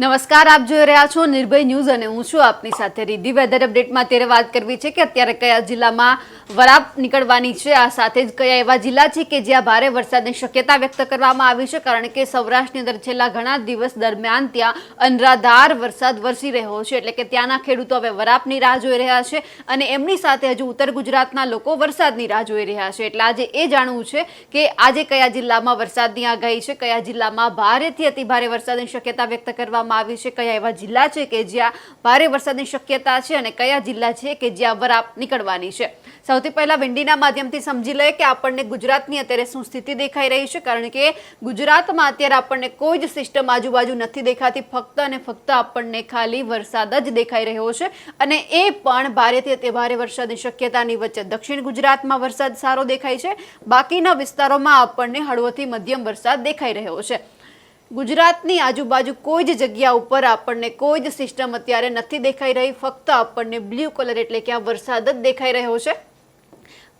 નમસ્કાર, આપ જોઈ રહ્યા છો નિર્ભય ન્યૂઝ અને હું છું આપની સાથે રીધી વેધર અપડેટમાં અત્યારે વાત કરવી છે કે અત્યારે કયા જિલ્લામાં વરાપ નીકળવાની છે. આ સાથે જ કયા એવા જિલ્લા છે કે જ્યાં ભારે વરસાદની શક્યતા વ્યક્ત કરવામાં આવી છે? કારણ કે સૌરાષ્ટ્રની અંદર છેલ્લા ઘણા દિવસ દરમિયાન ત્યાં અનરાધાર વરસાદ વરસી રહ્યો છે. એટલે કે ત્યાંના ખેડૂતો હવે વરાપની રાહ જોઈ રહ્યા છે અને એમની સાથે હજુ ઉત્તર ગુજરાતના લોકો વરસાદની રાહ જોઈ રહ્યા છે. એટલે આજે એ જાણવું છે કે આજે કયા જિલ્લામાં વરસાદની આગાહી છે? કયા જિલ્લામાં ભારેથી અતિભારે વરસાદની શક્યતા વ્યક્ત કરવામાં આવી છે? કયા એવા જિલ્લા છે કે જ્યાં ભારે વરસાદની શક્યતા છે અને કયા જિલ્લા છે કે જ્યાં વરાપ નીકળવાની છે? સૌથી પહેલા વિંડીના માધ્યમથી સમજી લઈએ કે આપણને ગુજરાતની અત્યારે શું સ્થિતિ દેખાઈ રહી છે, કારણ કે ગુજરાતમાં અત્યારે આપણને કોઈ જ સિસ્ટમ આજુબાજુ નથી દેખાતી. ફક્ત અને ફક્ત આપણને ખાલી વરસાદ જ દેખાઈ રહ્યો છે અને એ પણ ભારેથી અતિ ભારે વરસાદની શક્યતાની વચ્ચે. દક્ષિણ ગુજરાતમાં વરસાદ સારો દેખાય છે. બાકીના વિસ્તારોમાં આપણને હળવોથી મધ્યમ વરસાદ દેખાઈ રહ્યો છે. ગુજરાતની આજુબાજુ કોઈ જ જગ્યા ઉપર આપણને કોઈ જ સિસ્ટમ અત્યારે નથી દેખાઈ રહી. ફક્ત આપણને બ્લુ કલર એટલે કે આ વરસાદ જ દેખાઈ રહ્યો છે.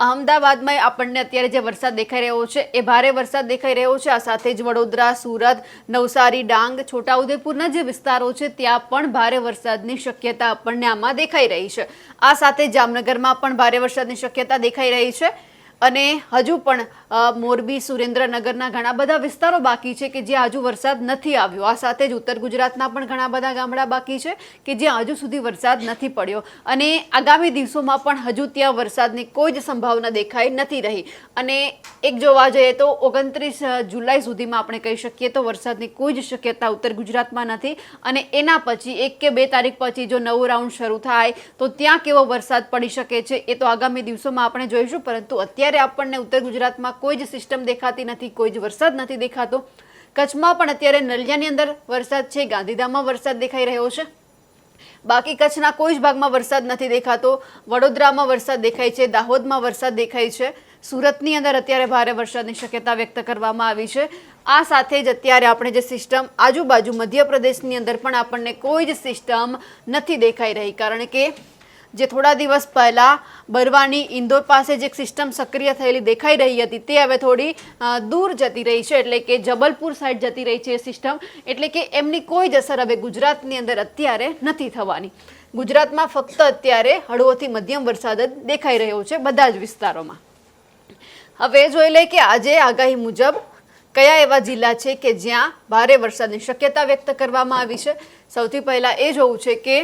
અમદાવાદમાં આપણને અત્યારે જે વરસાદ દેખાઈ રહ્યો છે એ ભારે વરસાદ દેખાઈ રહ્યો છે. આ સાથે જ વડોદરા, સુરત, નવસારી, ડાંગ, છોટાઉદેપુરના જે વિસ્તારો છે ત્યાં પણ ભારે વરસાદની શક્યતા આપણને આમાં દેખાઈ રહી છે. આ સાથે જામનગરમાં પણ ભારે વરસાદની શક્યતા દેખાઈ રહી છે. અને હજુ પણ મોરબી, સુરેન્દ્રનગરના ઘણા બધા વિસ્તારો બાકી છે કે જ્યાં હજુ વરસાદ નથી આવ્યો. આ સાથે જ ઉત્તર ગુજરાતના પણ ઘણા બધા ગામડા બાકી છે કે જ્યાં હજુ સુધી વરસાદ નથી પડ્યો. અને આગામી દિવસોમાં પણ હજુ ત્યાં વરસાદની કોઈ જ સંભાવના દેખાઈ નથી રહી. અને એક જોવા જઈએ તો ઓગણત્રીસ જુલાઈ સુધીમાં આપણે કહી શકીએ તો વરસાદની કોઈ જ શક્યતા ઉત્તર ગુજરાતમાં નથી. અને એના પછી એક કે બે તારીખ પછી જો નવો રાઉન્ડ શરૂ થાય, તો ત્યાં કેવો વરસાદ પડી શકે છે એ તો આગામી દિવસોમાં આપણે જોઈશું. પરંતુ અત્યારે આપણને ઉત્તર ગુજરાતમાં કોઈ જ સિસ્ટમ દેખાતી નથી, કોઈ જ વરસાદ નથી દેખાતો. કચ્છમાં પણ અત્યારે નલિયાની અંદર વરસાદ છે, ગાંધીધામમાં વરસાદ દેખાઈ રહ્યો છે. બાકી કચ્છના કોઈ જ ભાગમાં વરસાદ નથી દેખાતો. વડોદરામાં વરસાદ દેખાય છે, દાહોદમાં વરસાદ દેખાય છે. સુરતની અંદર અત્યારે ભારે વરસાદની શક્યતા વ્યક્ત કરવામાં આવી છે. આ સાથે જ અત્યારે આપણે જે સિસ્ટમ આજુબાજુ મધ્યપ્રદેશની અંદર પણ આપણને કોઈ જ સિસ્ટમ નથી દેખાઈ રહી. કારણ કે જે થોડા દિવસ પહેલા બરવાની ઇન્દોર પાસે જે સિસ્ટમ સક્રિય થયેલી દેખાઈ રહી હતી, તે હવે થોડી દૂર જતી રહી છે. એટલે કે જબલપુર સાઈડ જતી રહી છે સિસ્ટમ. એટલે કે એમની કોઈ જ અસર હવે ગુજરાતની અંદર અત્યારે નથી થવાની. ગુજરાતમાં ફક્ત અત્યારે હળવોથી મધ્યમ વરસાદ જ દેખાઈ રહ્યો છે બધા જ વિસ્તારોમાં. હવે જોઈ લઈએ કે આજે આગાહી મુજબ કયા એવા જિલ્લા છે કે જ્યાં ભારે વરસાદની શક્યતા વ્યક્ત કરવામાં આવી છે? સૌથી પહેલાં એ જોવું છે કે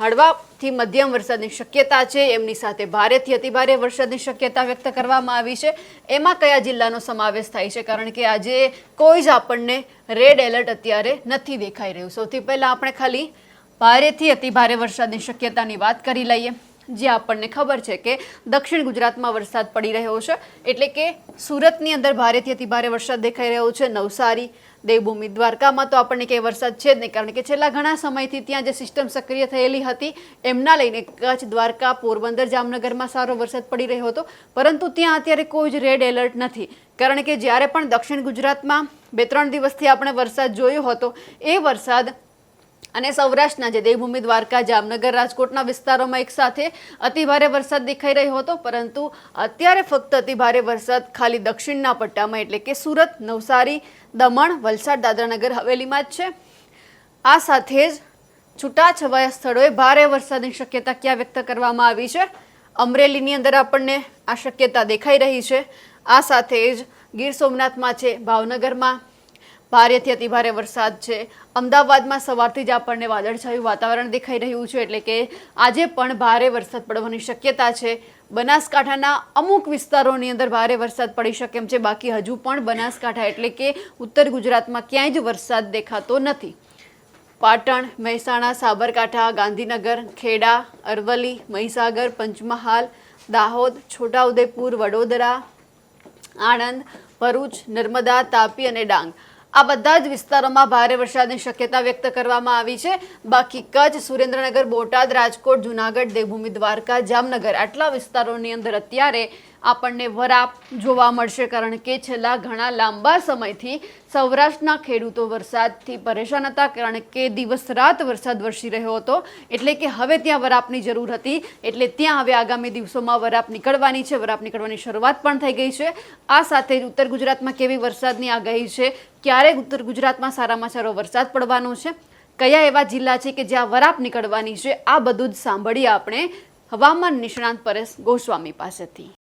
હળવાથી મધ્યમ વરસાદની શક્યતા છે. એમની સાથે ભારેથી અતિભારે વરસાદની શક્યતા વ્યક્ત કરવામાં આવી છે. એમાં કયા જિલ્લાનો સમાવેશ થાય છે? કારણ કે આજે કોઈ જ આપણને રેડ એલર્ટ અત્યારે નથી દેખાઈ રહ્યું. સૌથી પહેલાં આપણે ખાલી ભારેથી અતિભારે વરસાદની શક્યતાની વાત કરી લઈએ. જે આપણને ખબર છે કે દક્ષિણ ગુજરાતમાં વરસાદ પડી રહ્યો છે. એટલે કે સુરતની અંદર ભારેથી અતિભારે વરસાદ દેખાઈ રહ્યો છે. નવસારી, દેવભૂમિ, દ્વારકામાં તો આપણને કંઈ વરસાદ છે જ નહીં. કારણ કે છેલ્લા ઘણા સમયથી ત્યાં જે સિસ્ટમ સક્રિય થયેલી હતી, એમના લઈને કચ્છ, દ્વારકા, પોરબંદર, જામનગરમાં સારો વરસાદ પડી રહ્યો હતો. પરંતુ ત્યાં અત્યારે કોઈ જ રેડ એલર્ટ નથી. કારણ કે જ્યારે પણ દક્ષિણ ગુજરાતમાં બે ત્રણ દિવસથી આપણે વરસાદ જોયો હતો, એ વરસાદ અને સૌરાષ્ટ્રના જે દેવભૂમિ દ્વારકા, જામનગર, રાજકોટના વિસ્તારોમાં એક સાથે અતિભારે વરસાદ દેખાઈ રહ્યો હતો, પરંતુ અત્યારે ફક્ત અતિભારે વરસાદ ખાલી દક્ષિણના પટ્ટામાં, એટલે કે સુરત, નવસારી, દમણ, વલસાડ, દાદરાનગર, હવેલીમાં જ છે. આ સાથે જ છૂટાછવાયા સ્થળોએ ભારે વરસાદની શક્યતા ક્યાં વ્યક્ત કરવામાં આવી છે? અમરેલીની અંદર આપણને આ શક્યતા દેખાઈ રહી છે. આ સાથે જ ગીર સોમનાથમાં છે, ભાવનગરમાં ભારેથી અતિભારે વરસાદ છે. અમદાવાદમાં સવારથી જ આપણને વાદળછાયું વાતાવરણ દેખાઈ રહ્યું છે, એટલે કે આજે પણ ભારે વરસાદ પડવાની શક્યતા છે. બનાસકાંઠાના અમુક વિસ્તારોની અંદર ભારે વરસાદ પડી શકે એમ છે, બાકી હજુ પણ બનાસકાંઠા એટલે કે ઉત્તર ગુજરાતમાં ક્યાંય જ વરસાદ દેખાતો નથી. પાટણ, મહેસાણા, સાબરકાંઠા, ગાંધીનગર, ખેડા, અરવલ્લી, મહીસાગર, પંચમહાલ, દાહોદ, છોટાઉદેપુર, વડોદરા, આણંદ, ભરૂચ, નર્મદા, તાપી અને ડાંગ. આ બધા જ વિસ્તારોમાં ભારે વરસાદની શક્યતા વ્યક્ત કરવામાં આવી છે. બાકી કચ્છ, સુરેન્દ્રનગર, બોટાદ, રાજકોટ, જુનાગઢ, દેવભૂમિ, દ્વારકા, જામનગર આટલા વિસ્તારોની અંદર અત્યારે આપણને વરાપ જોવા મળશે કારણ કે છેલ્લા ઘણા લાંબા સમયથી સૌરાષ્ટ્રના ખેડૂતો વરસાદથી પરેશાન હતા કારણ કે દિવસ રાત વરસાદ વરસી રહ્યો હતો. એટલે કે હવે ત્યાં વરાપની જરૂર હતી. એટલે ત્યાં હવે આગામી દિવસોમાં વરાપ નીકળવાની છે. વરાપ નીકળવાની શરૂઆત પણ થઈ ગઈ છે. આ સાથે જ ઉત્તર ગુજરાતમાં કેવી વરસાદની આગાહી છે? ક્યારે ઉત્તર ગુજરાતમાં સારામાં સારો વરસાદ પડવાનો છે? કયા એવા જિલ્લા છે કે જ્યાં વરાપ નીકળવાની છે? આ બધું જ સાંભળીએ આપણે હવામાન નિષ્ણાંત પરેશ ગોસ્વામી પાસેથી.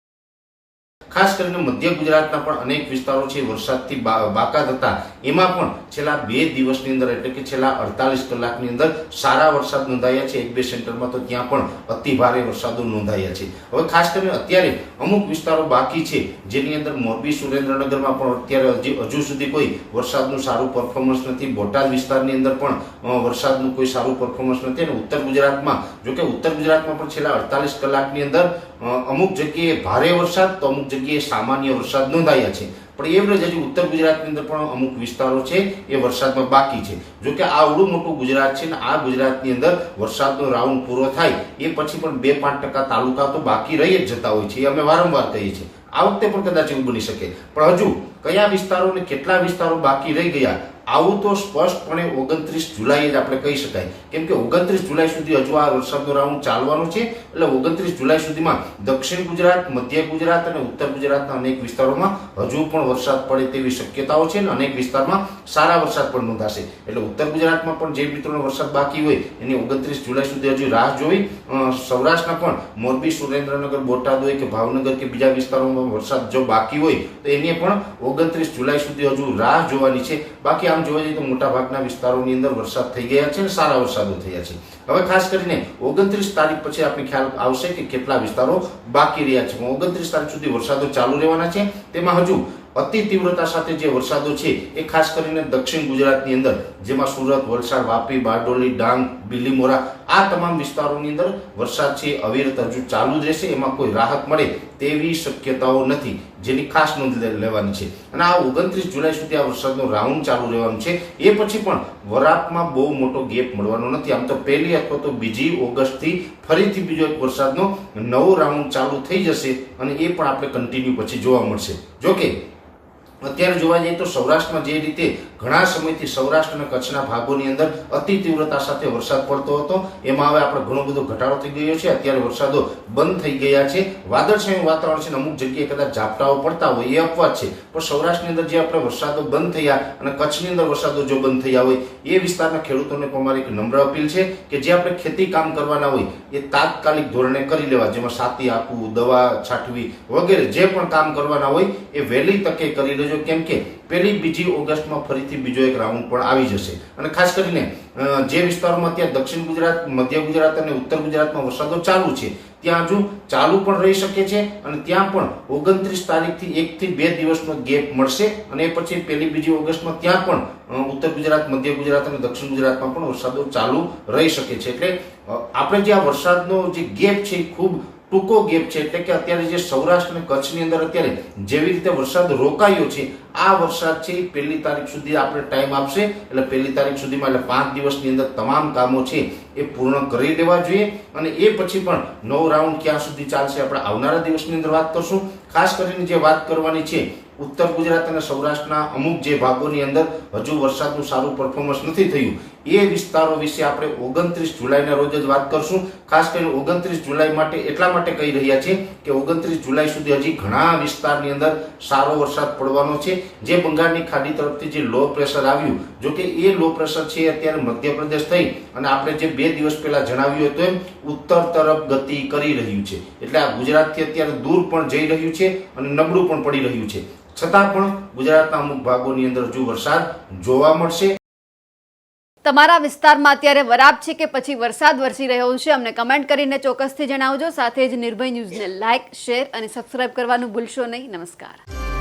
ખાસ કરીને મધ્ય ગુજરાતના પણ અનેક વિસ્તારો છે, વરસાદથી બાકાત હતા. એમાં પણ છેલ્લા બે દિવસની અંદર, એટલે કે છેલ્લા અડતાલીસ કલાકની અંદર સારા વરસાદ નોંધાયા છે. એક, બે સેન્ટરમાં તો ત્યાં પણ અતિ ભારે વરસાદો નોંધાયા છે. હવે ખાસ કરીને અત્યારે અમુક વિસ્તારો બાકી છે, જેની અંદર મોરબી, સુરેન્દ્રનગરમાં પણ અત્યારે હજી, હજુ સુધી કોઈ વરસાદનું સારું પરફોર્મન્સ નથી. બોટાદ વિસ્તારની અંદર પણ વરસાદનું કોઈ સારું પરફોર્મન્સ નથી. અને ઉત્તર ગુજરાતમાં, જોકે ઉત્તર ગુજરાતમાં પણ છેલ્લા અડતાલીસ કલાકની અંદર અમુક જગ્યાએ ભારે વરસાદ તો અમુક જગ્યાએ સામાન્ય વરસાદ નોંધાયા છે. પણ એવરેજ હજી ઉત્તર ગુજરાતની અંદર પણ અમુક વિસ્તારો છે એ વરસાદમાં બાકી છે. જો કે આ આવડું મોટું ગુજરાત છે ને આ ગુજરાતની અંદર વરસાદનો રાઉન્ડ પૂરો થાય એ પછી પણ બે પાંચ ટકા તાલુકા તો બાકી રહી જ જતા હોય છે એ અમે વારંવાર કહીએ છીએ. આ વખતે પણ કદાચ એવું બની શકે. પણ હજુ કયા વિસ્તારો ને કેટલા વિસ્તારો બાકી રહી ગયા આવું તો સ્પષ્ટપણે ઓગણત્રીસ જુલાઈ જ આપણે કહી શકાય. કેમ કે ઓગણત્રીસ જુલાઈ સુધી હજુ આ વરસાદનો રાઉન્ડ ચાલવાનો છે. એટલે ઓગણત્રીસ જુલાઈ સુધીમાં દક્ષિણ ગુજરાત, મધ્ય ગુજરાત અને ઉત્તર ગુજરાતના અનેક વિસ્તારોમાં હજુ પણ વરસાદ પડે તેવી શક્યતાઓ છે અને અનેક વિસ્તારમાં સારા વરસાદ પણ નોંધાશે. એટલે ઉત્તર ગુજરાતમાં પણ જે મિત્રોનો વરસાદ બાકી હોય, એની ઓગણત્રીસ જુલાઈ સુધી હજુ રાહ જોઈ સૌરાષ્ટ્રના પણ મોરબી, સુરેન્દ્રનગર બોટાદ હોય કે ભાવનગર કે બીજા વિસ્તારોમાં વરસાદ જો બાકી હોય, તો એને પણ ઓગણત્રીસ જુલાઈ સુધી હજુ રાહ જોવાની છે. બાકી આમ જોવા જઈએ તો મોટાભાગના વિસ્તારોની અંદર વરસાદ થઈ ગયા છે અને સારા વરસાદો થયા છે. હવે ખાસ કરીને ઓગણત્રીસ તારીખ પછી આપણે ખ્યાલ આવશે કે કેટલા વિસ્તારો બાકી રહ્યા છે. ઓગણત્રીસ તારીખ સુધી વરસાદો ચાલુ રહેવાના છે. તેમાં હજુ અતિ તીવ્રતા સાથે જે વરસાદો છે એ ખાસ કરીને દક્ષિણ ગુજરાતની અંદર, જેમાં સુરત, વલસાડ, વાપી, બારડોલી, ડાંગ, બિલીમોરા આ તમામ વિસ્તારોની અંદર વરસાદ છે અવિરત હજુ ચાલુ જ રહેશે, એમાં કોઈ રાહત મળે તેવી શક્યતાઓ નથી, જેની ખાસ નોંધ લેવાની છે. અને આ ઓગણત્રીસ જુલાઈ સુધી આ વરસાદનો રાઉન્ડ ચાલુ રહેવાનું છે. એ પછી પણ વરાપમાં બહુ મોટો ગેપ મળવાનો નથી. આમ તો પહેલી અથવા તો બીજી ઓગસ્ટથી ફરીથી બીજો એક વરસાદનો નવો રાઉન્ડ ચાલુ થઈ જશે અને એ પણ આપણે કન્ટિન્યુ પછી જોવા મળશે. જોકે અત્યારે જોવા જઈએ તો સૌરાષ્ટ્રમાં જે રીતે ઘણા સમયથી સૌરાષ્ટ્ર અને કચ્છના ભાગોની અંદર અતિ તીવ્રતા સાથે વરસાદ પડતો હતો, એમાં હવે આપણે ઘણો બધો ઘટાડો થઈ ગયો છે. અત્યારે વરસાદો બંધ થઈ ગયા છે. વાદળછાયું વાતાવરણ છે અમુક જગ્યાએ કદાચ ઝાપટાઓ પડતા હોય એ અપવાદ છે. પણ સૌરાષ્ટ્રની અંદર જે આપણે વરસાદો બંધ થયા અને કચ્છની અંદર વરસાદો જો બંધ થયા હોય, એ વિસ્તારના ખેડૂતોને પણ મારી એક નમ્ર અપીલ છે કે જે આપણે ખેતી કામ કરવાના હોય, એ તાત્કાલિક ધોરણે કરી લેવા. જેમાં સાતી આપવું, દવા છાંટવી વગેરે જે પણ કામ કરવાના હોય, એ વહેલી તકે કરી લેજો. કેમ કે પહેલી બીજી ઓગસ્ટમાં ફરીથી બીજો એક રાઉન્ડ પણ આવી જશે. અને ખાસ કરીને જે વિસ્તારોમાં ત્યાં દક્ષિણ ગુજરાત, મધ્ય ગુજરાત અને ઉત્તર ગુજરાતમાં વરસાદો ચાલુ છે, ત્યાં હજુ ચાલુ પણ રહી શકે છે અને ત્યાં પણ ઓગણત્રીસ તારીખથી એકથી બે દિવસનો ગેપ મળશે અને એ પછી પહેલી બીજી ઓગસ્ટમાં ત્યાં પણ ઉત્તર ગુજરાત, મધ્ય ગુજરાત અને દક્ષિણ ગુજરાતમાં પણ વરસાદો ચાલુ રહી શકે છે. એટલે આપણે જે આ વરસાદનો જે ગેપ છે એ ખૂબ ટૂંકો ગેપ છે એટલે કે અત્યારે જે સૌરાષ્ટ્ર અને કચ્છની અંદર અત્યારે જેવી રીતે વરસાદ રોકાયો છે, આ વરસાદ છે પહેલી તારીખ સુધી આપણે ટાઈમ આપશે. એટલે પહેલી તારીખ સુધીમાં એટલે પાંચ દિવસની અંદર તમામ કામો છે એ પૂર્ણ કરી દેવા જોઈએ. અને એ પછી પણ નવ રાઉન્ડ ક્યાં સુધી ચાલશે આપણે આવનારા દિવસની અંદર વાત કરશું. ખાસ કરીને જે વાત કરવાની છે, ઉત્તર ગુજરાત અને સૌરાષ્ટ્રના અમુક જે ભાગોની અંદર હજુ વરસાદનું સારું પરફોર્મન્સ નથી થયું. એ વિસ્તારો વિશે આપણે ઓગણત્રીસ જુલાઈના રોજ જ વાત કરશું. ખાસ કરીને ઓગણત્રીસ જુલાઈ માટે એટલા માટે કહી રહ્યા છે કે ઓગણત્રીસ જુલાઈ સુધી હજી ઘણા વિસ્તારની અંદર સારો વરસાદ પડવાનો છે. જે બંગાળની ખાડી તરફથી જે લો પ્રેશર આવ્યું જો કે એ લો પ્રેશર છે અત્યારે મધ્યપ્રદેશ થઈ અને આપણે જે બે દિવસ પહેલા જણાવ્યું હતું એમ, ઉત્તર તરફ ગતિ કરી રહ્યું છે. એટલે આ ગુજરાતથી અત્યારે દૂર પણ જઈ રહ્યું છે અને નબળું પણ પડી રહ્યું છે. છતાં પણ ગુજરાતના અમુક ભાગોની અંદર હજુ વરસાદ જોવા મળશે. તમારા વિસ્તારમાં અત્યારે વરાપ છે કે પછી વરસાદ વરસી રહ્યો છે? અમને કમેન્ટ કરીને ચોક્કસથી જણાવજો. સાથે જ નિર્ભય ન્યૂઝને લાઇક શેર અને સબસ્ક્રાઇબ કરવાનું ભૂલશો નહીં. નમસ્કાર.